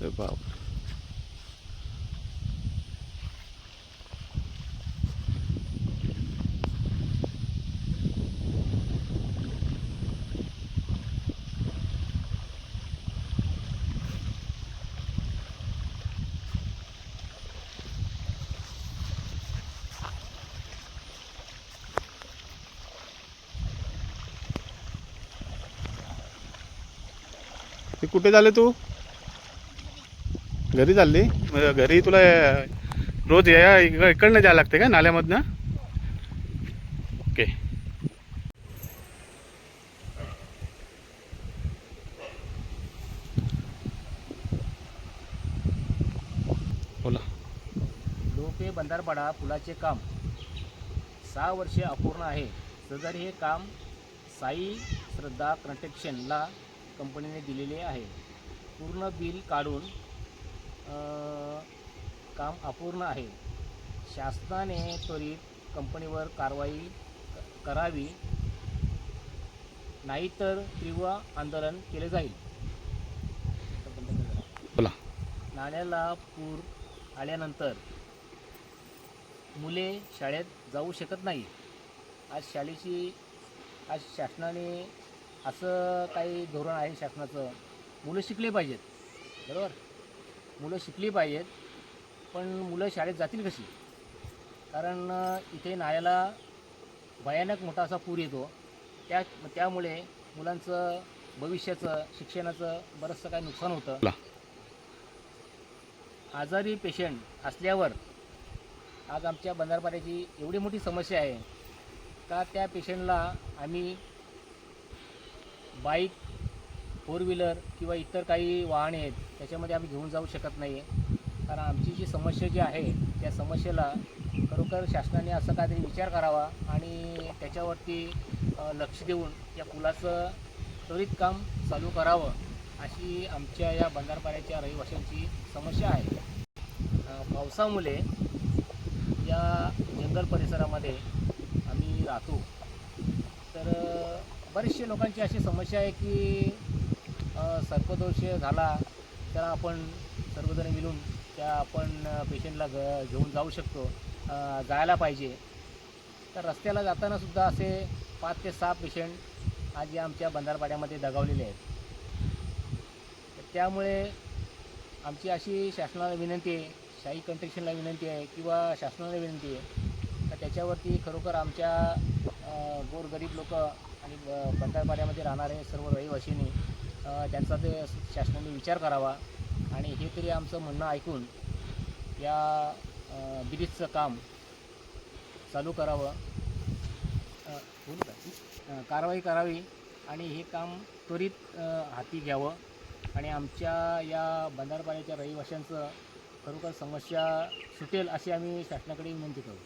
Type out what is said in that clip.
अरे बाप ते कुठे झाले तू? घरी चालली? घरी तुला रोज या इक- इकडनं जायला लागते का नाल्यामधनं? ओके. बोला. लोपे बंधारपाडा पुलाचे काम. सहा वर्षे अपूर्ण आहे. सदर हे काम साई श्रद्धा कन्स्ट्रक्शनला कंपनीने दिलेले आहे. पूर्ण बिल काढून काम अपूर्ण आहे. शासनाने त्वरित कंपनीवर कारवाई क- करावी. नाहीतर तीव्र आंदोलन केले जाईल. बोला. नाल्याला पूर आल्यानंतर मुले शाळेत जाऊ शकत नाही. आज शाळेची आज शासनाने असं काही धोरण आहे शासनाचं. मुलं शिकले पाहिजेत. बरोबर? मुलं शिकली पाहिजेत पण मुलं शाळेत जातील कशी? कारण इथे नाल्याला भयानक मोठा असा पूर येतो. त्या त्यामुळे मुलांचं भविष्याचं शिक्षणाचं बरंचसं काही नुकसान होतं. आजारी पेशंट असल्यावर आज आमच्या बंधारपाड्याची एवढी मोठी समस्या आहे का त्या पेशंटला आम्ही बाईक फोर व्हीलर किंवा इतर काही वाहने आहेत त्याच्यामध्ये आम्ही घेऊन जाऊ शकत नाही आहे कारण आमची जी समस्या जी आहे त्या समस्येला खरोखर शासनाने असं काहीतरी विचार करावा आणि त्याच्यावरती लक्ष देऊन या पुलाचं त्वरित काम चालू करावं अशी आमच्या या बंधारपाड्याच्या रहिवाशांची समस्या आहे. पावसामुळे या जंगल परिसरामध्ये आम्ही राहतो. तर बरेचसे लोकांची अशी समस्या आहे की सर्पदोष झाला तर आपण सर्वजण मिळून त्या आपण पेशंटला घ घेऊन जाऊ शकतो जायला पाहिजे. तर रस्त्याला जाताना सुद्धा असे पाच ते सहा पेशंट आज या आमच्या बंधारपाड्यामध्ये दगावलेले आहेत. तर त्यामुळे आमची अशी शासनाला विनंती आहे शाही कंट्रेक्शनला विनंती आहे किंवा शासनाला विनंती आहे तर त्याच्यावरती खरोखर आमच्या गोरगरीब लोक आणि बंधारपाड्यामध्ये राहणारे सर्व रहिवासींनी त्यांचा ते शासनाने विचार करावा. आणि हे तरी आमचं म्हणणं ऐकून या ब्रिजचं काम चालू करावं. बोलू का? कारवाई करावी आणि हे काम त्वरित हाती घ्यावं. आणि आमच्या या बंधारपाण्याच्या रहिवाशांचं खरोखर समस्या सुटेल अशी आम्ही शासनाकडे विनंती करू.